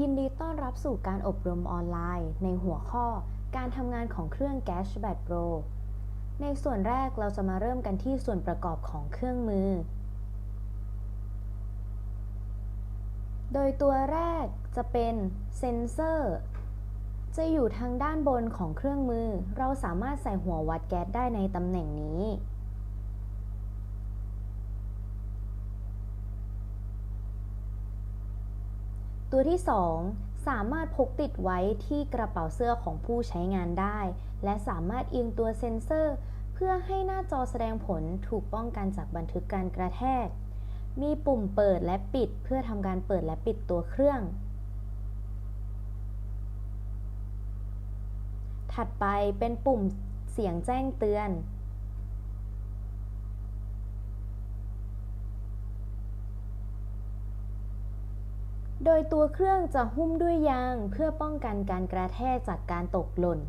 ยินดีต้อนรับสู่การอบรมออนไลน์ ในหัวข้อการทำงานของเครื่อง Gashbat Pro ในส่วนแรกเราจะมาเริ่มกันที่ส่วนประกอบของเครื่องมือ โดยตัวแรกจะเป็นเซนเซอร์ จะอยู่ทางด้านบนของเครื่องมือ เราสามารถใส่หัววัดแก๊สได้ในตำแหน่งนี้ ตัวที่ 2 สามารถพกติดไว้ที่กระเป๋าเสื้อของผู้ใช้งานได้ และสามารถเอียงตัวเซ็นเซอร์ เพื่อให้หน้าจอแสดงผลถูกป้องกันจากบันทึกการกระแทก มีปุ่มเปิดและปิดเพื่อทำการเปิดและปิดตัวเครื่อง ถัดไปเป็นปุ่มเสียงแจ้งเตือน โดยตัวเครื่องจะหุ้มด้วยยางเพื่อป้องกันการกระแทกจากการตกหล่น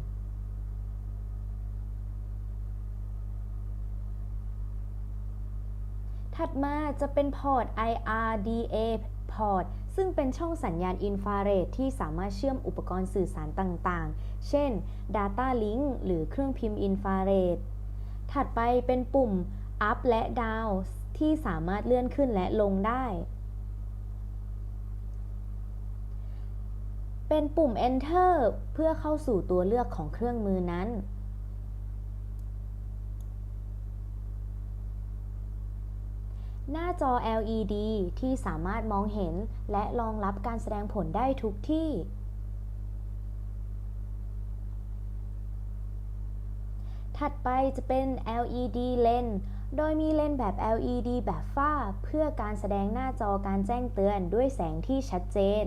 ถัดมาจะเป็นพอร์ต IRDA พอร์ตซึ่งเป็นช่องสัญญาณอินฟราเรดที่สามารถเชื่อมอุปกรณ์สื่อสารต่างๆ เช่น Data Link หรือเครื่องพิมพ์อินฟราเรด ถัดไปเป็นปุ่ม up และ down ที่สามารถเลื่อนขึ้นและลงได้ เป็นปุ่ม enter เพื่อเข้าสู่ตัวเลือกของเครื่องมือนั้น หน้าจอ LED ที่สามารถมองเห็นและรองรับการแสดงผลได้ทุกที่ ถัดไปจะเป็น LED เลนโดยมีเลนแบบ LED แบบฝ้า เพื่อการแสดงหน้าจอการแจ้งเตือนด้วยแสงที่ชัดเจน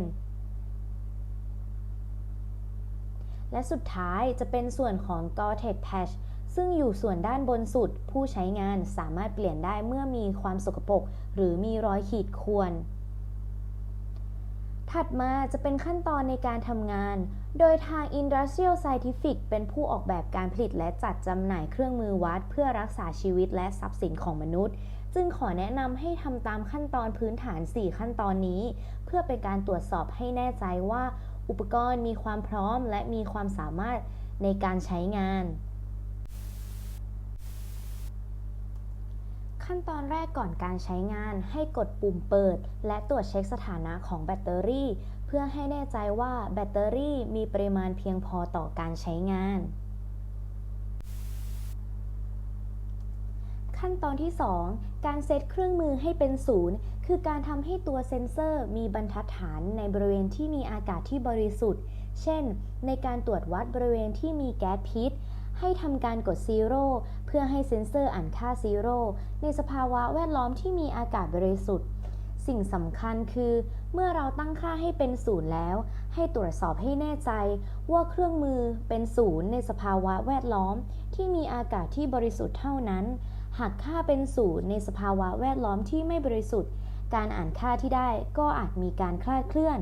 และสุดท้ายจะเป็นส่วนของ Gore-Tex Patch ซึ่งอยู่ส่วนด้านบนสุด ผู้ใช้งานสามารถเปลี่ยนได้เมื่อมีความสกปรกหรือมีรอยขีดข่วน ถัดมาจะเป็นขั้นตอนในการทำงาน โดยทาง Industrial Scientific เป็นผู้ออกแบบการผลิตและจัดจำหน่ายเครื่องมือวัด เพื่อรักษาชีวิตและทรัพย์สินของมนุษย์ จึงขอแนะนำให้ทำตามขั้นตอนพื้นฐาน 4 ขั้นตอนนี้ เพื่อเป็นการตรวจสอบให้แน่ใจว่า อุปกรณ์มีความพร้อมและมีความสามารถในการใช้งาน ขั้นตอนแรกก่อนการใช้งานให้กดปุ่มเปิด และตรวจเช็คสถานะของแบตเตอรี่ เพื่อให้แน่ใจว่าแบตเตอรี่มีปริมาณเพียงพอต่อการใช้งาน ขั้นตอนที่ 2 การเซตเครื่องมือให้เป็นศูนย์คือการทำให้ตัวเซ็นเซอร์มีบรรทัดฐานในบริเวณที่มีอากาศที่บริสุทธิ์ เช่น ในการตรวจวัดบริเวณที่มีแก๊สพิษ ให้ทำการกดซีโร่เพื่อให้เซ็นเซอร์อ่านค่าซีโร่ในสภาวะแวดล้อมที่มีอากาศบริสุทธิ์ สิ่งสำคัญคือ เมื่อเราตั้งค่าให้เป็นศูนย์แล้ว ให้ตรวจสอบให้แน่ใจ ว่าเครื่องมือเป็นศูนย์ในสภาวะแวดล้อม ที่มีอากาศที่บริสุทธิ์เท่านั้น หากค่าเป็นศูนย์ในสภาวะแวดล้อมที่ไม่บริสุทธิ์ การอ่านค่าที่ได้ก็อาจมีการคลาดเคลื่อน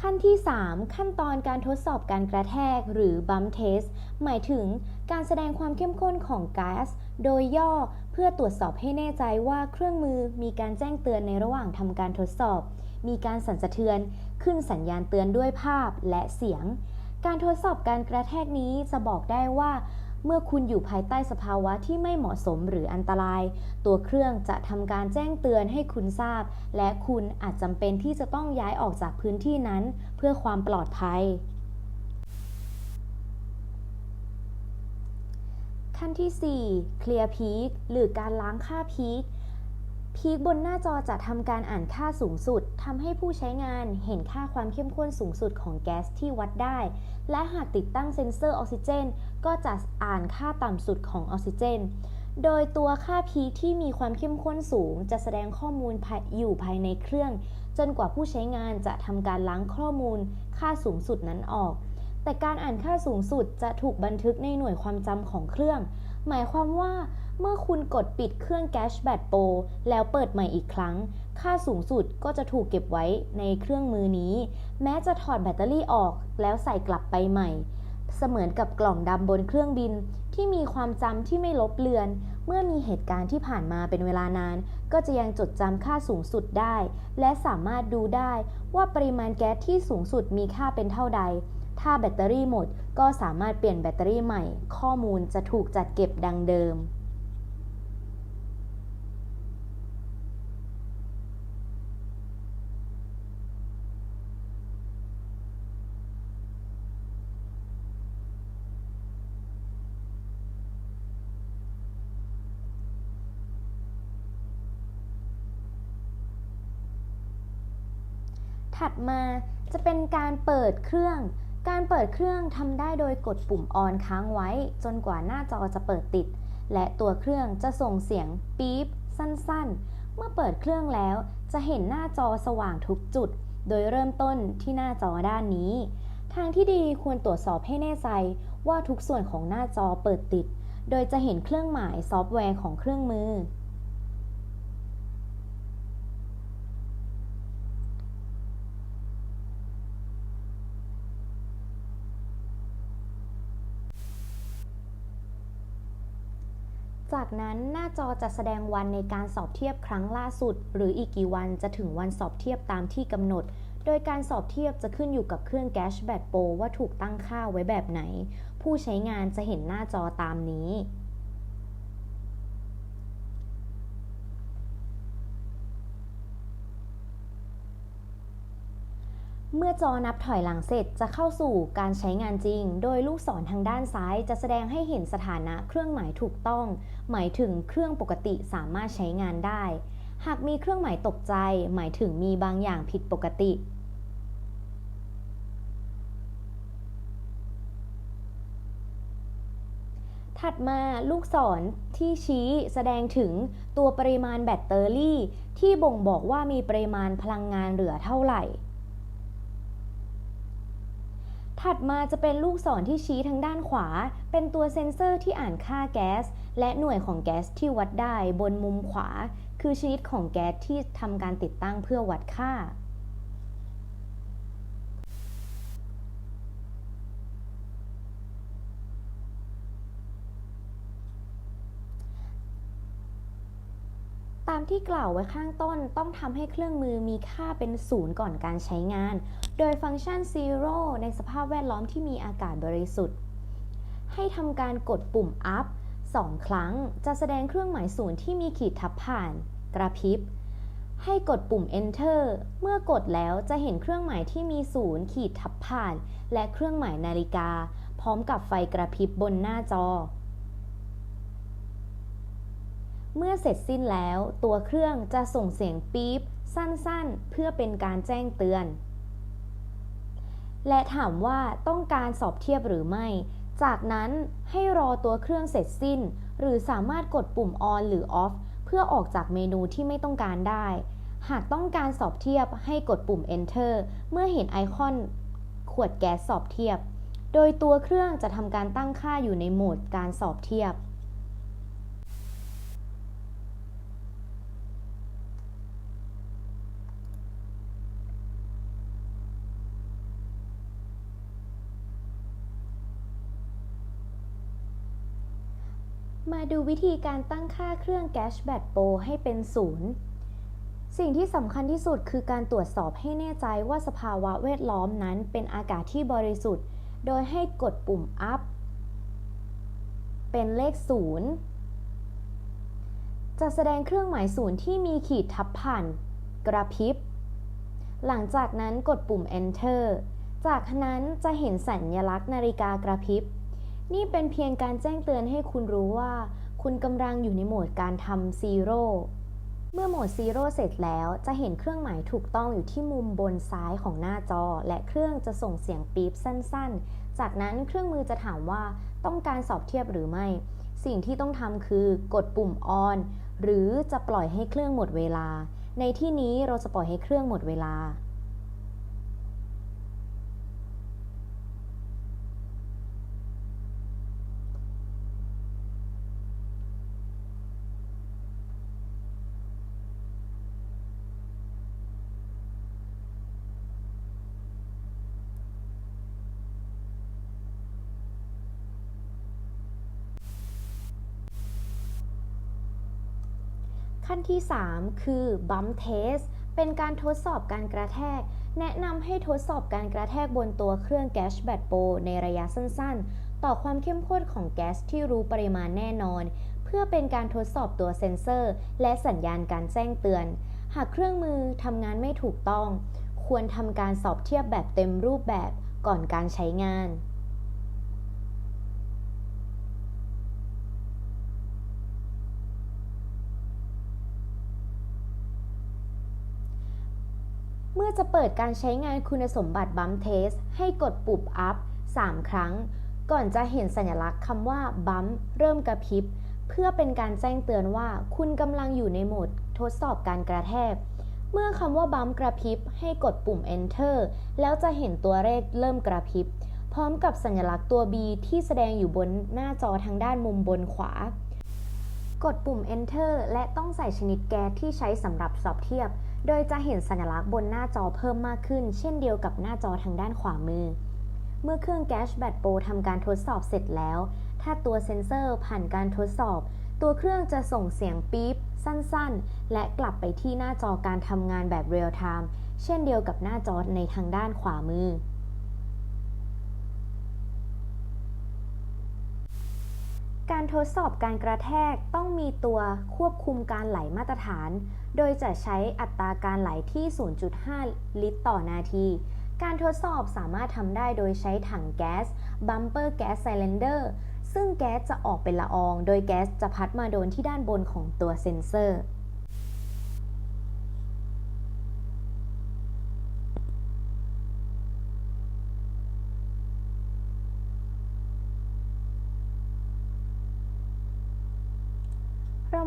ขั้นที่ 3 ขั้นตอนการทดสอบการกระแทกหรือ bump test หมายถึงการแสดงความเข้มข้นของก๊าซโดยย่อเพื่อตรวจสอบให้แน่ใจว่าเครื่องมือมีการแจ้งเตือนในระหว่างทำการทดสอบ มีการสั่นสะเทือน ขึ้นสัญญาณเตือนด้วยภาพและเสียง การทดสอบการกระแทกนี้จะบอกได้ว่า เมื่อคุณอยู่ภายใต้สภาวะที่ไม่เหมาะสมหรืออันตราย ตัวเครื่องจะทำการแจ้งเตือนให้คุณทราบ และคุณอาจจำเป็นที่จะต้องย้ายออกจากพื้นที่นั้น เพื่อความปลอดภัย ขั้นที่4 Clear Peak หรือการล้างค่าพีค พีคบนหน้าจอจะทำการอ่านค่าสูงสุดทำให้ผู้ใช้งานเห็นค่าความเข้มข้นสูงสุดของแก๊สที่วัดได้ และหากติดตั้งเซ็นเซอร์ออกซิเจน ก็จะอ่านค่าต่ำสุดของออกซิเจน โดยตัวค่าพีคที่มีความเข้มข้นสูง จะแสดงข้อมูลอยู่ภายในเครื่อง จนกว่าผู้ใช้งานจะทำการล้างข้อมูล ค่าสูงสุดนั้นออก แต่การอ่านค่าสูงสุดจะถูกบันทึกในหน่วยความจำของเครื่อง หมายความว่าเมื่อคุณกดปิดเครื่อง Cashbat Pro แล้วเปิดใหม่อีกครั้ง ค่าสูงสุดก็จะถูกเก็บไว้ในเครื่องมือนี้ แม้จะถอดแบตเตอรี่ออกแล้วใส่กลับไปใหม่ เสมือนกับกล่องดำบนเครื่องบิน ที่มีความจำที่ไม่ลบเลือน เมื่อมีเหตุการณ์ที่ผ่านมาเป็นเวลานาน ก็จะยังจดจำค่าสูงสุดได้ และสามารถดูได้ว่าปริมาณแก๊สที่สูงสุดมีค่าเป็นเท่าใด ถ้าแบตเตอรี่หมดก็สามารถเปลี่ยนแบตเตอรี่ใหม่ ข้อมูลจะถูกจัดเก็บดังเดิม ถัดมาจะเป็นการเปิดเครื่อง การเปิดเครื่องทำได้โดยกดปุ่มออนค้างไว้ จนกว่าหน้าจอจะเปิดติด และตัวเครื่องจะส่งเสียงปี๊บสั้นๆ เมื่อเปิดเครื่องแล้ว จะเห็นหน้าจอสว่างทุกจุด โดยเริ่มต้นที่หน้าจอด้านนี้ ทางที่ดีควรตรวจสอบให้แน่ใจว่าทุกส่วนของหน้าจอเปิดติด โดยจะเห็นเครื่องหมายซอฟต์แวร์ของเครื่องมือ จากนั้นหน้าจอจะแสดงวันในการสอบเทียบครั้งล่าสุด หรืออีกกี่วันจะถึงวันสอบเทียบตามที่กำหนด โดยการสอบเทียบจะขึ้นอยู่กับเครื่อง g a s h b a t Pro ว่าถูกตั้งค่าไว้แบบไหน ผู้ใช้งานจะเห็นหน้าจอตามนี้ เมื่อจอนับถอยหลังเสร็จจะเข้าสู่การใช้งานจริง โดยลูกศรทางด้านซ้ายจะแสดงให้เห็นสถานะเครื่องหมายถูกต้อง หมายถึงเครื่องปกติสามารถใช้งานได้ หากมีเครื่องหมายตกใจ หมายถึงมีบางอย่างผิดปกติถัดมาลูกศรที่ชี้แสดงถึงตัวปริมาณแบตเตอรี่ ที่บ่งบอกว่ามีปริมาณพลังงานเหลือเท่าไหร่ ถัดมาจะเป็นลูกศรที่ชี้ทางด้านขวา เป็นตัวเซ็นเซอร์ที่อ่านค่าแก๊ส และหน่วยของแก๊สที่วัดได้บนมุมขวา คือชนิดของแก๊สที่ทำการติดตั้งเพื่อวัดค่า ที่กล่าวไว้ข้างต้นต้องทำให้เครื่องมือมีค่าเป็นศูนย์ก่อนการใช้งาน โดยฟังก์ชัน zero ในสภาพแวดล้อมที่มีอากาศบริสุทธิ์ ให้ทำการกดปุ่ม up 2 ครั้ง จะแสดงเครื่องหมายศูนย์ที่มีขีดทับผ่าน กระพริบ ให้กดปุ่ม enter เมื่อกดแล้วจะเห็นเครื่องหมายที่มีศูนย์ขีดทับผ่าน และเครื่องหมายนาฬิกา พร้อมกับไฟกระพริบบนหน้าจอ เมื่อเสร็จสิ้นแล้วตัวเครื่องจะส่งเสียงปี๊บสั้นๆ เพื่อเป็นการแจ้งเตือน และถามว่าต้องการสอบเทียบหรือไม่ จากนั้นให้รอตัวเครื่องเสร็จสิ้น หรือสามารถกดปุ่ม on หรือ off เพื่อออกจากเมนูที่ไม่ต้องการได้ หากต้องการสอบเทียบให้กดปุ่ม enter เมื่อเห็นไอคอนขวดแก๊สสอบเทียบ โดยตัวเครื่องจะทำการตั้งค่าอยู่ในโหมดการสอบเทียบ มาดูวิธีการตั้งค่าเครื่อง g a s b a t Pro ให้เป็นศูนย์สิ่งที่สำคัญที่สุดคือการตรวจสอบให้แน่ใจว่าสภาวะแวดล้อมนั้นเป็นอากาศที่บริสุทธิ์ โดยให้กดปุ่ม up เป็นเลข 0 จะแสดงเครื่องหมายศูนย์ที่มีขีดทับผ่าน กระพริบ หลังจากนั้นกดปุ่ม enter จากนั้นจะเห็นสัญลักษณ์นาฬิกากระพริบ นี่เป็นเพียงการแจ้งเตือนให้คุณรู้ว่า คุณกำลังอยู่ในโหมดการทำซีโร่เมื่อโหมดซีโร่เสร็จแล้วจะเห็นเครื่องหมายถูกต้องอยู่ที่มุมบนซ้ายของหน้าจอ และเครื่องจะส่งเสียงปี๊บสั้นๆ จากนั้นเครื่องมือจะถามว่าต้องการสอบเทียบหรือไม่ สิ่งที่ต้องทำคือกดปุ่ม on หรือจะปล่อยให้เครื่องหมดเวลา ในที่นี้เราจะปล่อยให้เครื่องหมดเวลา ขั้นที่ 3 คือ bump test เป็นการทดสอบการกระแทก แนะนำให้ทดสอบการกระแทกบนตัวเครื่องแก๊สแบตโปในระยะสั้นๆ ต่อความเข้มข้นของแก๊สที่รู้ปริมาณแน่นอน เพื่อเป็นการทดสอบตัวเซ็นเซอร์ และสัญญาณการแจ้งเตือน หากเครื่องมือทำงานไม่ถูกต้อง ควรทำการสอบเทียบแบบเต็มรูปแบบก่อนการใช้งาน จะเปิดการใช้งานคุณสมบัติบัมเทสให้กดปุ่ม up 3 ครั้ง ก่อนจะเห็นสัญลักษณ์คำว่าบัมเริ่มกระพริบ เพื่อเป็นการแจ้งเตือนว่าคุณกำลังอยู่ในโหมดทดสอบการกระแทก เมื่อคำว่าบัมกระพริบ ให้กดปุ่ม enter แล้วจะเห็นตัวเลขเริ่มกระพริบ พร้อมกับสัญลักษณ์ตัว B ที่แสดงอยู่บนหน้าจอทางด้านมุมบนขวา กดปุ่ม enter และต้องใส่ชนิดแก๊สที่ใช้สำหรับสอบเทียบ โดยจะเห็นสัญลักษณ์บนหน้าจอเพิ่มมากขึ้น เช่นเดียวกับหน้าจอทางด้านขวามือ เมื่อเครื่องแกชแบตโปรทำการทดสอบเสร็จแล้ว ถ้าตัวเซ็นเซอร์ผ่านการทดสอบ ตัวเครื่องจะส่งเสียงปี๊บสั้นๆ และกลับไปที่หน้าจอการทำงานแบบเรียลไทม์เช่นเดียวกับหน้าจอในทางด้านขวามือ การทดสอบการกระแทกต้องมีตัวควบคุมการไหลมาตรฐาน โดยจะใช้อัตราการไหลที่ 0.5 ลิตรต่อนาที การทดสอบสามารถทำได้โดยใช้ถังแก๊สบัมเปอร์แก๊สไซเลนเดอร์ซึ่งแก๊สจะออกเป็นละออง โดยแก๊สจะพัดมาโดนที่ด้านบนของตัวเซ็นเซอร์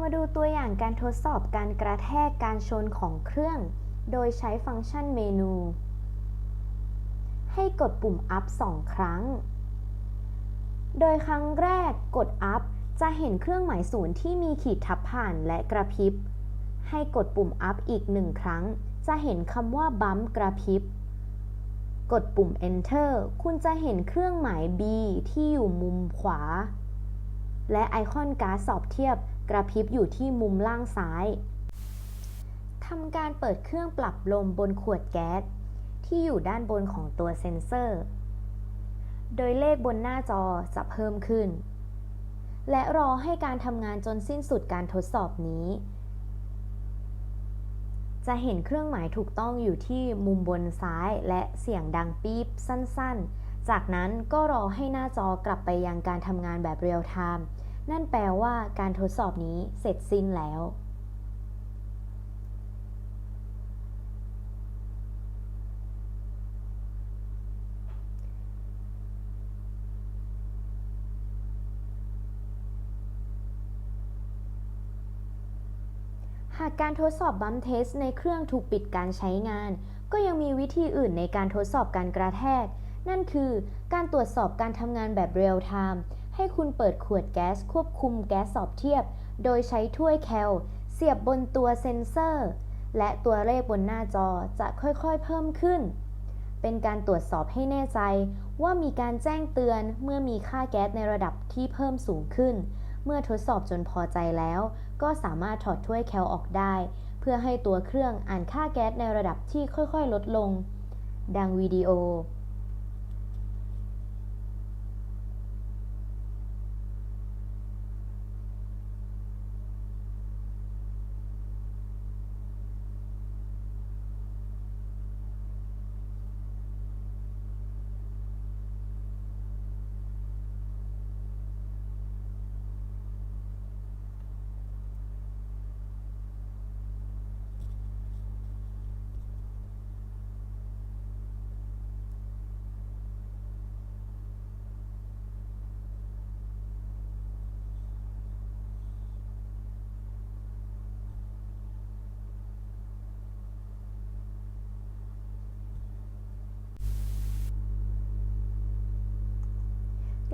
มาดูตัวอย่างการทดสอบการกระแทกการชนของเครื่อง โดยใช้ฟังก์ชันเมนู ให้กดปุ่ม up 2 ครั้ง โดยครั้งแรกกด up จะเห็นเครื่องหมายศูนย์ที่มีขีดทับผ่านและกระพริบ ให้กดปุ่ม up อีกหนึ่งครั้ง จะเห็นคำว่าบัมกระพริบ กดปุ่ม enter คุณจะเห็นเครื่องหมาย B ที่อยู่มุมขวา และไอคอนการ์ดสอบเทียบกระพริบอยู่ที่มุมล่างซ้ายทำการเปิดเครื่องปรับลมบนขวดแก๊ส ที่อยู่ด้านบนของตัวเซ็นเซอร์ โดยเลขบนหน้าจอจะเพิ่มขึ้น และรอให้การทำงานจนสิ้นสุดการทดสอบนี้ จะเห็นเครื่องหมายถูกต้องอยู่ที่มุมบนซ้ายและเสียงดังปี๊บสั้นๆ จากนั้นก็รอให้หน้าจอกลับไปยังการทำงานแบบเรียลไทม์นั่นแปลว่าการทดสอบนี้เสร็จสิ้นแล้ว หากการทดสอบบัมเทสในเครื่องถูกปิดการใช้งาน ก็ยังมีวิธีอื่นในการทดสอบการกระแทก นั่นคือการตรวจสอบการทำงานแบบเรียลไทม์ให้คุณเปิดขวดแก๊สควบคุมแก๊สสอบเทียบ โดยใช้ถ้วยแคล เสียบบนตัวเซ็นเซอร์ และตัวเลขบนหน้าจอจะค่อยๆเพิ่มขึ้น เป็นการตรวจสอบให้แน่ใจว่ามีการแจ้งเตือนเมื่อมีค่าแก๊สในระดับที่เพิ่มสูงขึ้น เมื่อทดสอบจนพอใจแล้ว ก็สามารถถอดถ้วยแคลออกได้ เพื่อให้ตัวเครื่องอ่านค่าแก๊สในระดับที่ค่อยๆ ลดลง ดังวิดีโอ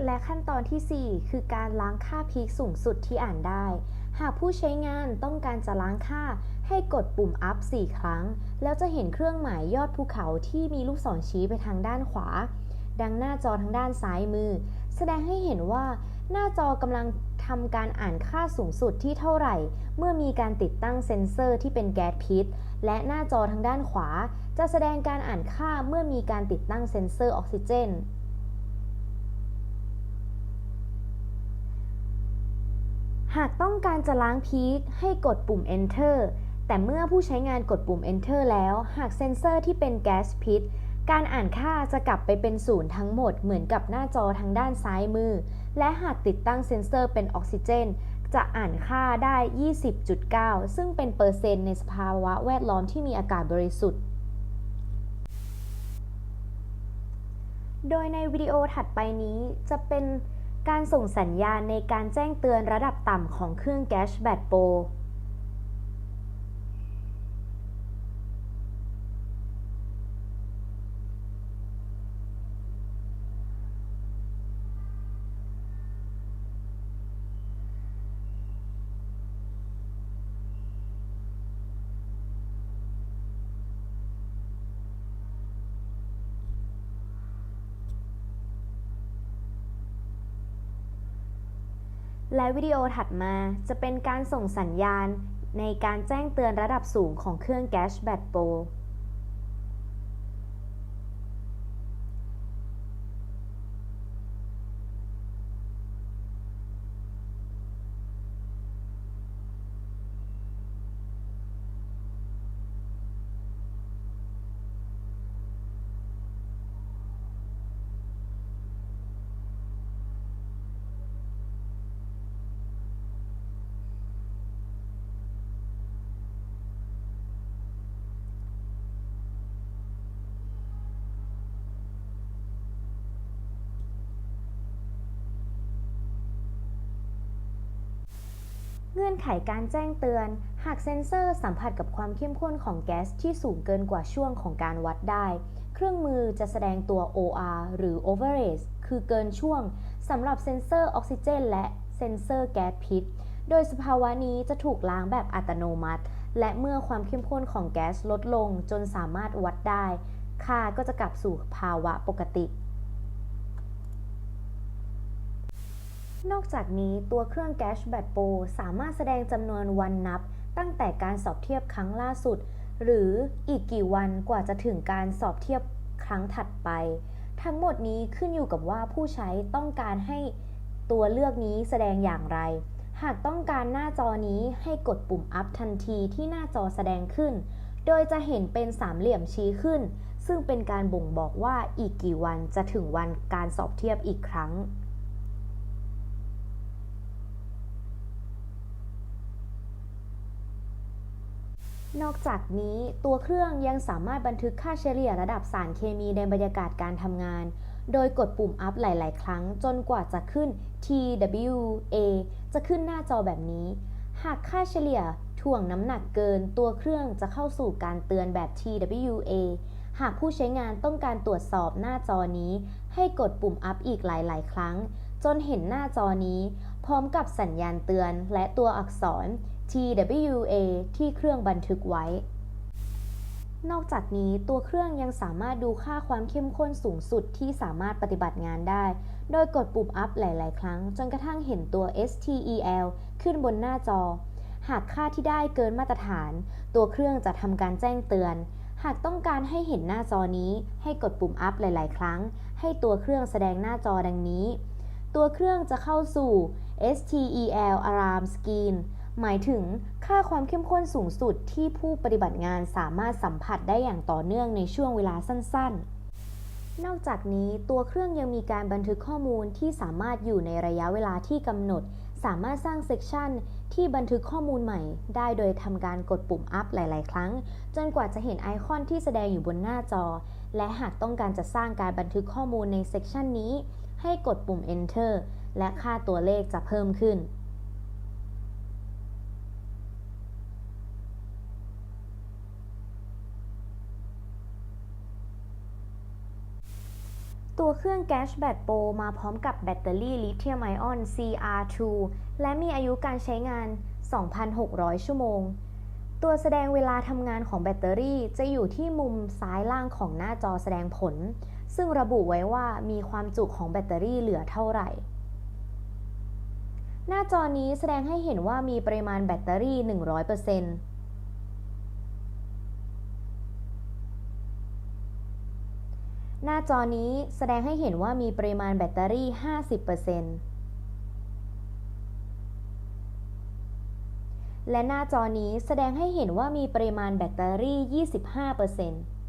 และขั้นตอนที่ 4 คือการล้างค่าพีคสูงสุดที่อ่านได้ หากผู้ใช้งานต้องการจะล้างค่า ให้กดปุ่ม up 4 ครั้ง แล้วจะเห็นเครื่องหมายยอดภูเขาที่มีลูกศรชี้ไปทางด้านขวา ดังหน้าจอทางด้านซ้ายมือ แสดงให้เห็นว่าหน้าจอกำลังทำการอ่านค่าสูงสุดที่เท่าไหร่ เมื่อมีการติดตั้งเซ็นเซอร์ที่เป็นแก๊สพิษ และหน้าจอทางด้านขวา จะแสดงการอ่านค่าเมื่อมีการติดตั้งเซ็นเซอร์ออกซิเจน หากต้องการจะล้างพีคให้กดปุ่ม Enter แต่เมื่อผู้ใช้งานกดปุ่ม Enter แล้ว หากเซ็นเซอร์ที่เป็นแก๊สพิษ การอ่านค่าจะกลับไปเป็นศูนย์ทั้งหมดเหมือนกับหน้าจอทางด้านซ้ายมือ และหากติดตั้งเซ็นเซอร์เป็นออกซิเจน จะอ่านค่าได้ 20.9 ซึ่งเป็นเปอร์เซ็นต์ในสภาวะแวดล้อมที่มีอากาศบริสุทธิ์ โดยในวิดีโอถัดไปนี้จะเป็น การส่งสัญญาณในการแจ้งเตือนระดับต่ำของเครื่องแก๊สแบตโป และวิดีโอถัดมาจะเป็นการส่งสัญญาณในการแจ้งเตือนระดับสูงของเครื่องแก๊สแบตโป เงื่อนไขการแจ้งเตือน หากเซ็นเซอร์สัมผัสกับความเข้มข้นของแก๊สที่สูงเกินกว่าช่วงของการวัดได้ เครื่องมือจะแสดงตัว OR หรือ overage คือเกินช่วงสำหรับเซ็นเซอร์ออกซิเจน และเซ็นเซอร์แก๊สพิษ โดยสภาวะนี้จะถูกล้างแบบอัตโนมัติ และเมื่อความเข้มข้นของแก๊สลดลงจนสามารถวัดได้ ค่าก็จะกลับสู่ภาวะปกติ นอกจากนี้ตัวเครื่องแก๊สแบตโปรสามารถแสดงจำนวนวันนับ ตั้งแต่การสอบเทียบครั้งล่าสุด หรืออีกกี่วันกว่าจะถึงการสอบเทียบครั้งถัดไป ทั้งหมดนี้ขึ้นอยู่กับว่าผู้ใช้ต้องการให้ตัวเลือกนี้แสดงอย่างไร หากต้องการหน้าจอนี้ให้กดปุ่มอัพทันทีที่หน้าจอแสดงขึ้น โดยจะเห็นเป็นสามเหลี่ยมชี้ขึ้น ซึ่งเป็นการบ่งบอกว่าอีกกี่วันจะถึงวันการสอบเทียบอีกครั้ง นอกจากนี้ตัวเครื่องยังสามารถบันทึกค่าเฉลี่ยระดับสารเคมีในบรรยากาศการทำงาน โดยกดปุ่มอัพหลาย ๆ ครั้งจนกว่าจะขึ้น TWA จะขึ้นหน้าจอแบบนี้ หากค่าเฉลี่ยถ่วงน้ำหนักเกิน ตัวเครื่องจะเข้าสู่การเตือนแบบ TWA หากผู้ใช้งานต้องการตรวจสอบหน้าจอนี้ ให้กดปุ่มอัพอีกหลาย ๆ ครั้ง จนเห็นหน้าจอนี้ พร้อมกับสัญญาณเตือนและตัวอักษร TWA ที่เครื่องบันทึกไว้ นอกจากนี้ตัวเครื่องยังสามารถดูค่าความเข้มข้นสูงสุดที่สามารถปฏิบัติงานได้ โดยกดปุ่มอัพหลาย ๆ ครั้ง จนกระทั่งเห็นตัว STEL ขึ้นบนหน้าจอ หากค่าที่ได้เกินมาตรฐาน ตัวเครื่องจะทำการแจ้งเตือน หากต้องการให้เห็นหน้าจอนี้ ให้กดปุ่มอัพหลาย ๆ ครั้ง ให้ตัวเครื่องแสดงหน้าจอดังนี้ ตัวเครื่องจะเข้าสู่ STEL Alarm Scheme หมายถึงค่าความเข้มข้นสูงสุดที่ผู้ปฏิบัติงานสามารถสัมผัสได้อย่างต่อเนื่องในช่วงเวลาสั้น ๆ นอกจากนี้ตัวเครื่องยังมีการบันทึกข้อมูลที่สามารถอยู่ในระยะเวลาที่กำหนด สามารถสร้างเซกชันที่บันทึกข้อมูลใหม่ ได้โดยทำการกดปุ่มอัพหลาย ๆ ครั้ง จนกว่าจะเห็นไอคอนที่แสดงอยู่บนหน้าจอ และหากต้องการจะสร้างการบันทึกข้อมูลในเซกชันนี้ ให้กดปุ่ม enter และค่าตัวเลขจะเพิ่มขึ้น ตัวเครื่องแก๊สแบตโปรมาพร้อมกับแบตเตอรี่ลิเธียมไอออน CR2 และมีอายุการใช้งาน 2,600 ชั่วโมง ตัวแสดงเวลาทำงานของแบตเตอรี่จะอยู่ที่มุมซ้ายล่างของหน้าจอแสดงผลซึ่งระบุไว้ว่ามีความจุของแบตเตอรี่เหลือเท่าไหร่ หน้าจอนี้แสดงให้เห็นว่ามีปริมาณแบตเตอรี่ 100%หน้าจอนี้แสดงให้เห็นว่ามีปริมาณแบตเตอรี่ 50%และหน้าจอนี้แสดงให้เห็นว่ามีปริมาณแบตเตอรี่ 25%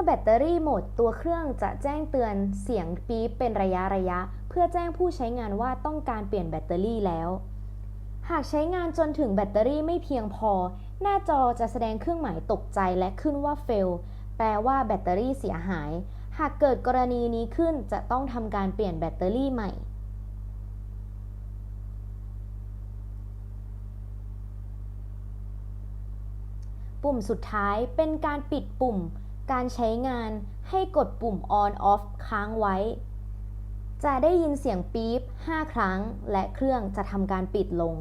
อแบตเตอรี่หมดตัวเครื่องจะแจ้งเตือนเสียงปี๊บเป็นระยะระยะ เพื่อแจ้งผู้ใช้งานว่าต้องการเปลี่ยนแบตเตอรี่แล้ว หากใช้งานจนถึงแบตเตอรี่ไม่เพียงพอ หน้าจอจะแสดงเครื่องหมายตกใจและขึ้นว่า fail แปลว่าแบตเตอรี่เสียหาย หากเกิดกรณีนี้ขึ้นจะต้องทำการเปลี่ยนแบตเตอรี่ใหม่ปุ่มสุดท้ายเป็นการปิดปุ่ม การใช้งานให้กดปุ่ม on off ค้างไว้ จะได้ยินเสียงปี๊บ 5 ครั้ง และเครื่องจะทำการปิดลง